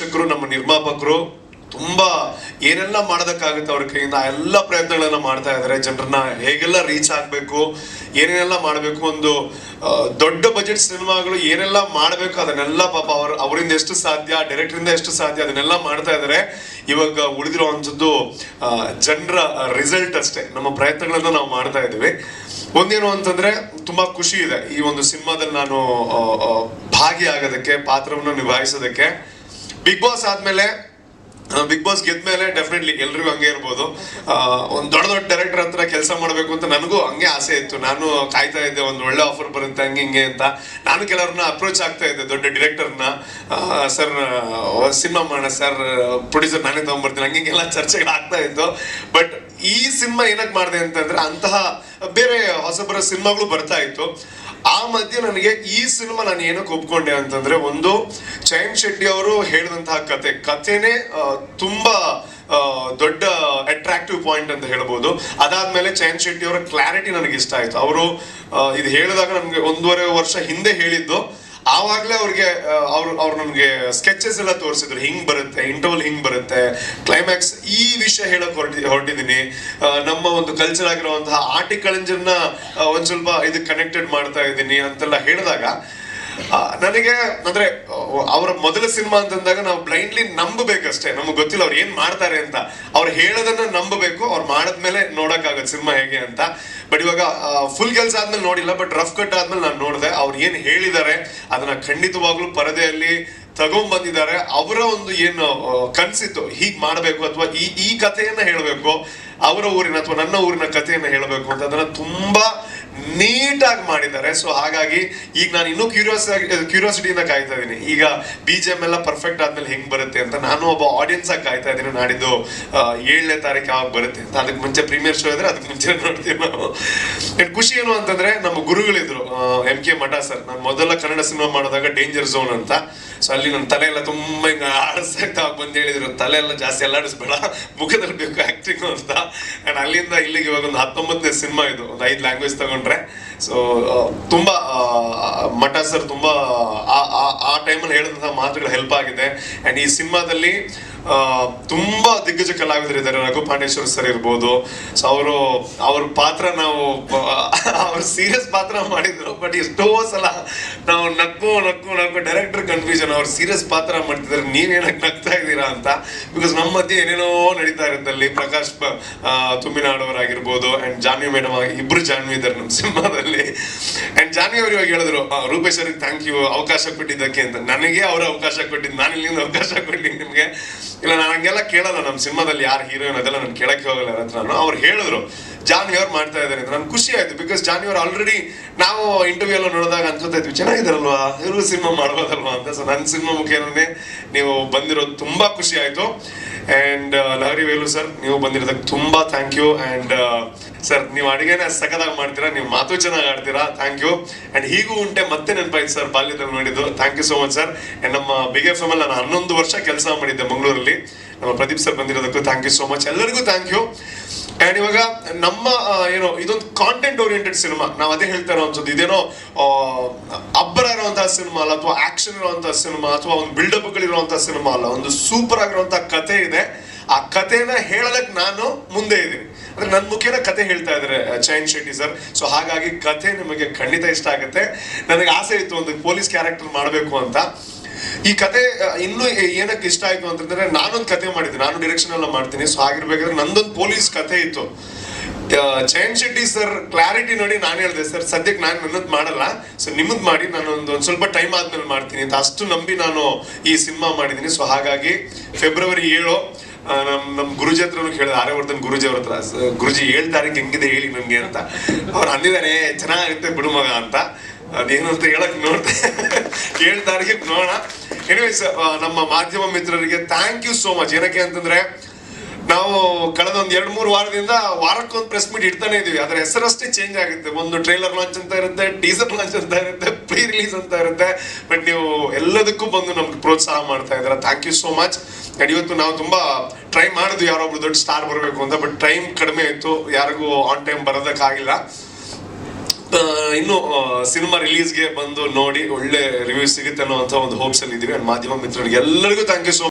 ನಿರ್ದೇಶಕರು, ನಮ್ಮ ನಿರ್ಮಾಪಕರು ತುಂಬಾ ಏನೆಲ್ಲ ಮಾಡೋದಕ್ಕಾಗುತ್ತೆ ಅವ್ರ ಕೈಯಿಂದ ಎಲ್ಲ ಪ್ರಯತ್ನಗಳನ್ನ ಮಾಡ್ತಾ ಇದ್ದಾರೆ ಜನರನ್ನ ಹೇಗೆಲ್ಲ ರೀಚ್ ಆಗಬೇಕು, ಏನೇನೆಲ್ಲ ಮಾಡಬೇಕು ಒಂದು ದೊಡ್ಡ ಬಜೆಟ್ ಸಿನಿಮಾಗಳು ಏನೆಲ್ಲ ಮಾಡಬೇಕು, ಅದನ್ನೆಲ್ಲ ಪಾಪ ಅವ್ರ, ಅವರಿಂದ ಎಷ್ಟು ಸಾಧ್ಯ ಡೈರೆಕ್ಟರಿಂದ ಎಷ್ಟು ಸಾಧ್ಯ, ಅದನ್ನೆಲ್ಲ ಮಾಡ್ತಾ ಇದ್ದಾರೆ ಇವಾಗ ಉಳಿದಿರುವಂಥದ್ದು ಜನರ ರಿಸಲ್ಟ್ ಅಷ್ಟೇ. ನಮ್ಮ ಪ್ರಯತ್ನಗಳನ್ನ ನಾವು ಮಾಡ್ತಾ ಇದ್ದೀವಿ. ಒಂದೇನು ಅಂತಂದ್ರೆ, ತುಂಬಾ ಖುಷಿ ಇದೆ ಈ ಒಂದು ಸಿನಿಮಾದಲ್ಲಿ ನಾನು ಭಾಗಿಯಾಗೋದಕ್ಕೆ ಪಾತ್ರವನ್ನು ನಿಭಾಯಿಸೋದಕ್ಕೆ. ಬಿಗ್ ಬಾಸ್ ಆದ್ಮೇಲೆ ಬಿಗ್ ಬಾಸ್ ಗೆದ್ಮೇಲೆ ಡೆಫಿನೆಟ್ಲಿ ಎಲ್ರಿಗೂ ಹಂಗೆ ಇರ್ಬೋದು. ಒಂದು ದೊಡ್ಡ ದೊಡ್ಡ ಡೈರೆಕ್ಟರ್ ಹತ್ರ ಕೆಲಸ ಮಾಡಬೇಕು ಅಂತ ನನಗೂ ಹಂಗೆ ಆಸೆ ಇತ್ತು. ನಾನು ಕಾಯ್ತಾ ಇದ್ದೆ, ಒಂದು ಒಳ್ಳೆ ಆಫರ್ ಬರುತ್ತೆ, ಹಂಗೆ, ಹಿಂಗೆ ಅಂತ. ನಾನು ಕೆಲವ್ರನ್ನ ಅಪ್ರೋಚ್ ಆಗ್ತಾ ಇದ್ದೆ, ದೊಡ್ಡ ಡೈರೆಕ್ಟರ್ನ ಸರ್ ಸಿನಿಮಾ ಮಾಡೋಣ, ಸರ್ ಪ್ರೊಡ್ಯೂಸರ್ ನಾನೇ ತಗೊಂಡ್ಬರ್ತೀನಿ. ಹಂಗೆ, ಹಿಂಗೆಲ್ಲ ಚರ್ಚೆಗಳು ಆಗ್ತಾ ಇತ್ತು. ಬಟ್ ಈ ಸಿನಿಮಾ ಏನಕ್ಕೆ ಮಾಡಿದೆ ಅಂತಂದ್ರೆ, ಅಂತಹ ಬೇರೆ ಹೊಸಬರ ಸಿನಿಮಾಗಳು ಬರ್ತಾ ಇತ್ತು. ಆ ಮಧ್ಯೆ ನನಗೆ ಈ ಸಿನಿಮಾ ನಾನು ಏನಕ್ಕೆ ಒಪ್ಕೊಂಡೆ ಅಂತಂದ್ರೆ ಒಂದು ಚಯನ್ ಶೆಟ್ಟಿ ಅವರು ಹೇಳಿದಂತಹ ಕತೆ. ಕಥೆನೇ ತುಂಬಾ ದೊಡ್ಡ ಅಟ್ರಾಕ್ಟಿವ್ ಪಾಯಿಂಟ್ ಅಂತ ಹೇಳ್ಬೋದು. ಅದಾದ್ಮೇಲೆ ಚಯನ್ ಶೆಟ್ಟಿ ಅವರ ಕ್ಲಾರಿಟಿ ನನಗೆ ಇಷ್ಟ ಆಯ್ತು. ಅವರು ಇದು ಹೇಳಿದಾಗ ನನಗೆ ಒಂದೂವರೆ ವರ್ಷ ಹಿಂದೆ ಹೇಳಿದ್ದು. ಆವಾಗಲೇ ಅವ್ರಿಗೆ ಅವ್ರು ಅವ್ರು ನಮ್ಗೆ ಸ್ಕೆಚಸ್ ಎಲ್ಲ ತೋರಿಸಿದ್ರು. ಹಿಂಗ್ ಬರುತ್ತೆ ಇಂಟರ್ವಲ್ ಹಿಂಗ್ ಬರುತ್ತೆ. ಕ್ಲೈಮ್ಯಾಕ್ಸ್ ಈ ವಿಷಯ ಹೇಳಕ್ ಹೊರಟಿ, ಹೊರಟಿದ್ದೀನಿ. ನಮ್ಮ ಒಂದು ಕಲ್ಚರ್ ಆಗಿರುವಂತಹ ಆಟಿಕಳಂಜನ್ನ ಒಂದ್ ಸ್ವಲ್ಪ ಇದು ಕನೆಕ್ಟೆಡ್ ಮಾಡ್ತಾ ಇದ್ದೀನಿ ಅಂತೆಲ್ಲ ಹೇಳಿದಾಗ ನನಗೆ, ಅಂದ್ರೆ, ಅವರ ಮೊದಲ ಸಿನಿಮಾ ಅಂತಂದಾಗ ನಾವು ಬ್ಲೈಂಡ್ಲಿ ನಂಬಬೇಕಷ್ಟೇ. ನಮಗೆ ಗೊತ್ತಿಲ್ಲ ಅವ್ರು ಏನ್ ಮಾಡ್ತಾರೆ ಅಂತ. ಅವ್ರು ಹೇಳೋದನ್ನ ನಂಬಬೇಕು, ಅವ್ರು ಮಾಡಿದ್ಮೇಲೆ ನೋಡಕ್ಕಾಗತ್ತೆ ಸಿನಿಮಾ ಹೇಗೆ ಅಂತ. ಬಟ್ ಇವಾಗ ಫುಲ್ ಕೆಲಸ ಆದ್ಮೇಲೆ ನೋಡಿಲ್ಲ ಬಟ್ ರಫ್ ಕಟ್ ಆದ್ಮೇಲೆ ನಾನು ನೋಡಿದೆ. ಅವ್ರು ಏನ್ ಹೇಳಿದ್ದಾರೆ, ಅದನ್ನ ಖಂಡಿತವಾಗ್ಲೂ ಪರದೆಯಲ್ಲಿ ತಗೊಂಡ್ ಬಂದಿದ್ದಾರೆ ಅವರ ಒಂದು ಏನು ಕನಸಿತ್ತು, ಹೀಗ್ ಮಾಡಬೇಕು ಅಥವಾ ಈ ಈ ಕಥೆಯನ್ನ ಹೇಳಬೇಕು, ಅವರ ಊರಿನ ಅಥವಾ ನನ್ನ ಊರಿನ ಕಥೆಯನ್ನ ಹೇಳಬೇಕು ಅಂತ. ಅದನ್ನ ತುಂಬಾ ನೀಟಾಗಿ ಮಾಡಿದ್ದಾರೆ. ಸೊ ಹಾಗಾಗಿ ಈಗ ನಾನು ಇನ್ನೂ ಕ್ಯೂರಿಯಸ್ ಕ್ಯೂರಿಯಾಸಿಟಿಯಿಂದ ಕಾಯ್ತಾ ಇದ್ದೀನಿ. ಈಗ ಬಿ ಜಿ ಎಂ ಎಲ್ಲ ಪರ್ಫೆಕ್ಟ್ ಆದ್ಮೇಲೆ ಹೆಂಗ್ ಬರುತ್ತೆ ಅಂತ ನಾನು ಒಬ್ಬ ಆಡಿಯನ್ಸ್ ಆಗಿ ಕಾಯ್ತಾ ಇದ್ದೀನಿ. ನಾಡಿದ್ದು ಏಳನೇ ತಾರೀಕು ಯಾವಾಗ ಬರುತ್ತೆ ಅಂತ. ಅದಕ್ಕೆ ಮುಂಚೆ ಪ್ರೀಮಿಯರ್ ಶೋ ಇದ್ರೆ ಅದಕ್ಕೆ ಮುಂಚೆ ನೋಡ್ತೀವಿ ನಾವು. ಖುಷಿ ಏನು ಅಂತಂದ್ರೆ ನಮ್ಮ ಗುರುಗಳಿದ್ರು ಎಂ ಕೆ ಮಠ ಸರ್. ನಾನು ಮೊದಲ ಕನ್ನಡ ಸಿನಿಮಾ ಮಾಡಿದಾಗ ಡೇಂಜರ್ ಝೋನ್ ಅಂತ. ಸೊ ಅಲ್ಲಿ ನನ್ನ ತಲೆ ಎಲ್ಲ ತುಂಬಾ ಹಿಂಗೆ ಆಡಿಸ್ತಾ ಬಂದು ಹೇಳಿದ್ರು ತಲೆ ಎಲ್ಲ ಜಾಸ್ತಿ ಅಲ್ಲಾಡಿಸ್ಬೇಡ. ಮುಖದಲ್ಲಿ ಬೇಕು ಆಕ್ಟಿಂಗ್ ಅಂತ. ಅಂಡ್ ಅಲ್ಲಿಂದ ಇಲ್ಲಿಗೆ ಇವಾಗ ಒಂದು ಹತ್ತೊಂಬತ್ತನೇ ಸಿನಿಮಾ ಇದು. ಒಂದು ಐದು ಲ್ಯಾಂಗ್ವೇಜ್ ತಗೊಂಡ್ರೆ. ಸೊ ತುಂಬಾ ಮಠ ಸರ್ ತುಂಬಾ ಆ- ಟೈಮಲ್ಲಿ ಹೇಳಿದಂತಹ ಮಾತುಗಳು ಹೆಲ್ಪ್ ಆಗಿದೆ. ಅಂಡ್ ಈ ಸಿನಿಮಾದಲ್ಲಿ ತುಂಬಾ ದಿಗ್ಗಜ ಕಲಾವಿದರು ಇದ್ದಾರೆ ರಘು ಪಾಂಡೇಶ್ವರ್ ಸರ್ ಇರ್ಬೋದು. ಸೊ ಅವರು, ಅವ್ರ ಪಾತ್ರ ನಾವು ಅವ್ರ ಸೀರಿಯಸ್ ಪಾತ್ರ ಮಾಡಿದ್ರು. ಬಟ್ ಎಷ್ಟೋ ಸಲ ನಾವು ನಕ್ಕು ನಕ್ಕು ನಕ್ಕು ಡೈರೆಕ್ಟರ್ ಕನ್ಫ್ಯೂಷನ್ ಅವ್ರ ಸೀರಿಯಸ್ ಪಾತ್ರ ಮಾಡ್ತಿದ್ದಾರೆ. ನೀವೇನಕ್ಕೆ ನಗ್ತಾ ಇದ್ದೀರಾ ಅಂತ. ಬಿಕಾಸ್ ನಮ್ಮ ಮಧ್ಯೆ ಏನೇನೋ ನಡೀತಾ ಇರೋದಲ್ಲಿ ಪ್ರಕಾಶ್ ತುಮ್ಮಿನಾಡವರಾಗಿರ್ಬೋದು ಅಂಡ್ ಜಾನ್ವಿ ಮೇಡಮ್ ಇಬ್ರು ಜಾನ್ವಿ ಇದ್ದಾರೆ ನಮ್ಮ ಸಿನಿಮಾದಲ್ಲಿ. ಅಂಡ್ ಜಾನ್ವಿ ಅವ್ರು ಇವಾಗ ಹೇಳಿದ್ರು ರೂಪೇಶ್ ಅವ್ರಿಗೆ ಥ್ಯಾಂಕ್ ಯು ಅವಕಾಶ ಕೊಟ್ಟಿದ್ದಕ್ಕೆ ಅಂತ. ನನಗೆ ಅವ್ರ ಅವಕಾಶ ಕೊಟ್ಟಿದ್ದು ನಾನು ಇಲ್ಲಿಂದ ಅವಕಾಶ ಕೊಟ್ಟಿದ್ದೀನಿ ನಿಮ್ಗೆ. ಇಲ್ಲ, ನಾನು ಹಂಗೆಲ್ಲ ಕೇಳಲ್ಲ. ನಮ್ಮ ಸಿನಿಮಾದಲ್ಲಿ ಯಾರು ಹೀರೋಯಿನ್ ಅದೆಲ್ಲ ನಾನು ಕೇಳಕ್ಕೆ ಹೋಗಲ್ಲ ಅಂತ ನಾನು ಅವ್ರು ಹೇಳಿದ್ರು, ಜಾನ್ವಿ ಅವ್ರು ಮಾಡ್ತಾ ಇದ್ದಾರೆ ಅಂತ. ನನ್ಗೆ ಖುಷಿ ಆಯ್ತು ಬಿಕಾಸ್ ಜಾನ್ವಿ ಅವ್ರು ಆಲ್ರೆಡಿ ನಾವು ಇಂಟರ್ವ್ಯೂ ಎಲ್ಲ ನೋಡಿದಾಗ ಅನ್ಕೋತಾ ಇದ್ವಿ ಚೆನ್ನಾಗಿದಾರಲ್ವಾ ಇವರು ಸಿನಿಮಾ ಮಾಡ್ಬೋದಲ್ವಾ? ಅಂತ. ಸೊ ನನ್ನ ಸಿನಿಮಾ ಮುಖೇನೇ ನೀವು ಬಂದಿರೋದು ತುಂಬಾ ಖುಷಿ ಆಯ್ತು. ಅಂಡ್ ಲಹರಿ ವೇಲು ಸರ್, ನೀವು ಬಂದಿರೋದಕ್ಕೆ ತುಂಬಾ ಥ್ಯಾಂಕ್ ಯು ಅಂಡ್ ಸರ್, ನೀವು ಅಡುಗೆನ ಸಖತ್ತಾಗಿ ಮಾಡ್ತೀರಾ, ನೀವು ಮಾತು ಚೆನ್ನಾಗಿ ಆಡ್ತೀರಾ ಥ್ಯಾಂಕ್ ಯು ಅಂಡ್ ಹೀಗೂ ಉಂಟೆ ಮತ್ತೆ ನೆನಪಾಯ್ತು ಸರ್, ಬಾಲ್ಯದಲ್ಲಿ ನೋಡಿದ್ದು. Thank you so much sir and ನಮ್ಮ ಬಿಗ್ ಎಫ್ ಎಂ ನಾನು ಹನ್ನೊಂದು ವರ್ಷ ಕೆಲಸ ಮಾಡಿದ್ದೆ ಮಂಗಳೂರಲ್ಲಿ. ನಮ್ಮ ಪ್ರದೀಪ್ ಸರ್ ಬಂದಿರೋದಕ್ಕೂ ಥ್ಯಾಂಕ್ ಯು ಸೋ ಮಚ್ ಎಲ್ಲರಿಗೂ ಥ್ಯಾಂಕ್ ಯು ಅಂಡ್ ಇವಾಗ ನಮ್ಮ ಏನು, ಇದೊಂದು ಕಾಂಟೆಂಟ್ ಓರಿಯೆಂಟೆಡ್ ಸಿನಿಮಾ ನಾವು ಅದೇ ಹೇಳ್ತಾ ಇರೋವಂಥದ್ದು. ಇದೇನೋ ಅಬ್ಬರ ಇರುವಂತಹ ಸಿನಿಮಾ ಅಲ್ಲ, ಅಥವಾ ಆಕ್ಷನ್ ಇರುವಂತಹ ಸಿನಿಮಾ ಅಥವಾ ಒಂದು ಬಿಲ್ಡಪ್ಗಳಿರುವಂತಹ ಸಿನಿಮಾ ಅಲ್ಲ. ಒಂದು ಸೂಪರ್ ಆಗಿರುವಂತಹ ಕತೆ ಇದೆ. ಆ ಕಥೆನ ಹೇಳೋದಕ್ಕೆ ನಾನು ಮುಂದೆ ಇದ್ದೀನಿ. ಅಂದ್ರೆ ನನ್ನ ಮುಖೇನ ಕತೆ ಹೇಳ್ತಾ ಇದ್ದಾರೆ ಚೈನ್ ಶೆಟ್ಟಿ ಸರ್. ಸೊ ಹಾಗಾಗಿ ಕಥೆ ನಿಮಗೆ ಖಂಡಿತ ಇಷ್ಟ ಆಗುತ್ತೆ. ನನಗೆ ಆಸೆ ಇತ್ತು ಒಂದು ಪೊಲೀಸ್ ಕ್ಯಾರೆಕ್ಟರ್ ಮಾಡಬೇಕು ಅಂತ. ಈ ಕತೆ ಇನ್ನು ಏನಕ್ಕೆ ಇಷ್ಟ ಆಯ್ತು ಅಂತಂದ್ರೆ ನಾನೊಂದು ಕತೆ ಮಾಡಿದ್ದೆ. ನಾನು ಡಿರೆಕ್ಷನ್ ಎಲ್ಲ ಮಾಡ್ತೀನಿ. ಸೊ ಆಗಿರ್ಬೇಕಾದ್ರೆ ನಂದೊಂದು ಪೊಲೀಸ್ ಕತೆ ಇತ್ತು. ಜಯಂತ್ ಶೆಟ್ಟಿ ಸರ್ ಕ್ಲಾರಿಟಿ ನೋಡಿ ನಾನು ಹೇಳಿದೆ, ಸರ್, ಸದ್ಯಕ್ಕೆ ನಾನು ನನ್ನದು ಮಾಡಲ್ಲ. ಸೊ ನಿಮ್ಮದು ಮಾಡಿ. ನಾನು ಒಂದು ಒಂದು ಸ್ವಲ್ಪ ಟೈಮ್ ಆದ್ಮೇಲೆ ಮಾಡ್ತೀನಿ. ಅಂತ ಅಷ್ಟು ನಂಬಿ ನಾನು ಈ ಸಿನಿಮಾ ಮಾಡಿದ್ದೀನಿ. ಸೊ ಹಾಗಾಗಿ ಫೆಬ್ರವರಿ ಏಳು ನಮ್ಮ ನಮ್ ನಮ್ ಗುರುಜಿ ಹತ್ರ ಕೇಳಿದೆ. ಆರ್ಯವರ್ಧನ್ ಗುರುಜಿ ಅವ್ರ ಹತ್ರ. ಗುರುಜಿ ಏಳು ತಾರೀಕು ಹೆಂಗಿದೆ, ಹೇಳಿ ನನಗೆ ಅಂತ. ಅವ್ರು ಅಂದಿದ್ದಾರೆ ಚೆನ್ನಾಗಿರುತ್ತೆ ಬಿಡು ಮಗ ಅಂತ. ಅದೇನು ಅಂತ ಹೇಳಕ್ ನೋಡ್ತೆ ಕೇಳ್ತಾರೆ ನೋಡೋಣ. ಎನಿವೇಸ್ ನಮ್ಮ ಮಾಧ್ಯಮ ಮಿತ್ರರಿಗೆ ಥ್ಯಾಂಕ್ ಯು ಸೋ ಮಚ್ ಏನಕ್ಕೆ ಅಂತಂದ್ರೆ, ನಾವು ಕಳೆದ ಒಂದ್ ಎರಡು ಮೂರು ವಾರದಿಂದ ವಾರಕ್ಕೊಂದು ಪ್ರೆಸ್ ಮೀಟ್ ಇಡ್ತಾನೆ ಇದೀವಿ. ಅದರ ಹೆಸರಷ್ಟೇ ಚೇಂಜ್ ಆಗುತ್ತೆ. ಒಂದು ಟ್ರೈಲರ್ ಲಾಂಚ್ ಅಂತ ಇರುತ್ತೆ ಟೀಸರ್ ಲಾಂಚ್ ಅಂತ ಇರುತ್ತೆ ಪ್ರೀ ರಿಲೀಸ್ ಅಂತ ಇರುತ್ತೆ. ಬಟ್ ನೀವು ಎಲ್ಲದಕ್ಕೂ ಬಂದು ನಮ್ಗೆ ಪ್ರೋತ್ಸಾಹ ಮಾಡ್ತಾ ಇದ್ದೀರಾ. Thank you so much and ಇವತ್ತು ನಾವು ತುಂಬಾ ಟ್ರೈ ಮಾಡಿದ್ವಿ. ಯಾರೊಬ್ರು ದೊಡ್ಡ ಸ್ಟಾರ್ ಬರಬೇಕು ಅಂತ ಬಟ್ ಟೈಮ್ ಕಡಿಮೆ ಇತ್ತು ಯಾರಿಗೂ ಆನ್ ಟೈಮ್ ಬರೋದಕ್ಕಾಗಿಲ್ಲ. ಇನ್ನು ಸಿನಿಮಾ ರಿಲೀಸ್ಗೆ ಬಂದು ನೋಡಿ ಒಳ್ಳೆ ರಿವ್ಯೂ ಸಿಗುತ್ತೆ ಅನ್ನೋ ಒಂದು ಹೋಪ್ಸ್ ಅಲ್ಲಿ ಇದೀವಿ ಮಾಧ್ಯಮ ಮಿತ್ರರಿಗೆ ಎಲ್ಲರಿಗೂ ಥ್ಯಾಂಕ್ ಯು ಸೋ